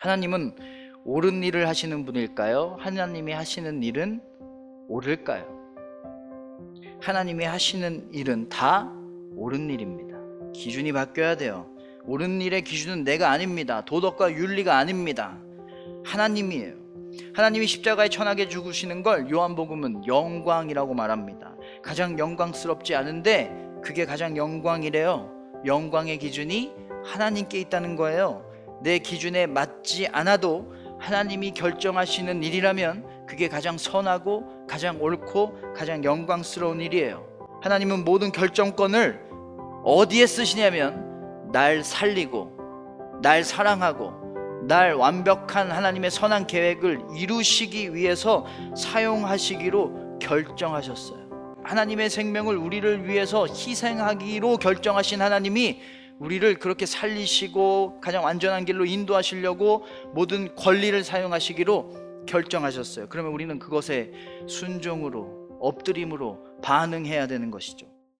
하나님은 옳은 일을 하시는 분일까요? 하나님이 하시는 일은 옳을까요? 하나님이 하시는 일은 다 옳은 일입니다. 기준이 바뀌어야 돼요. 옳은 일의 기준은 내가 아닙니다. 도덕과 윤리가 아닙니다. 하나님이에요. 하나님이 십자가에 천하게 죽으시는 걸 요한복음은 영광이라고 말합니다. 가장 영광스럽지 않은데 그게 가장 영광이래요. 영광의 기준이 하나님께 있다는 거예요. 내 기준에 맞지 않아도 하나님이 결정하시는 일이라면 그게 가장 선하고 가장 옳고 가장 영광스러운 일이에요. 하나님은 모든 결정권을 어디에 쓰시냐면 날 살리고 날 사랑하고 날 완벽한 하나님의 선한 계획을 이루시기 위해서 사용하시기로 결정하셨어요. 하나님의 생명을 우리를 위해서 희생하기로 결정하신 하나님이 우리를 그렇게 살리시고 가장 완전한 길로 인도하시려고 모든 권리를 사용하시기로 결정하셨어요. 그러면 우리는 그것에 순종으로 엎드림으로 반응해야 되는 것이죠.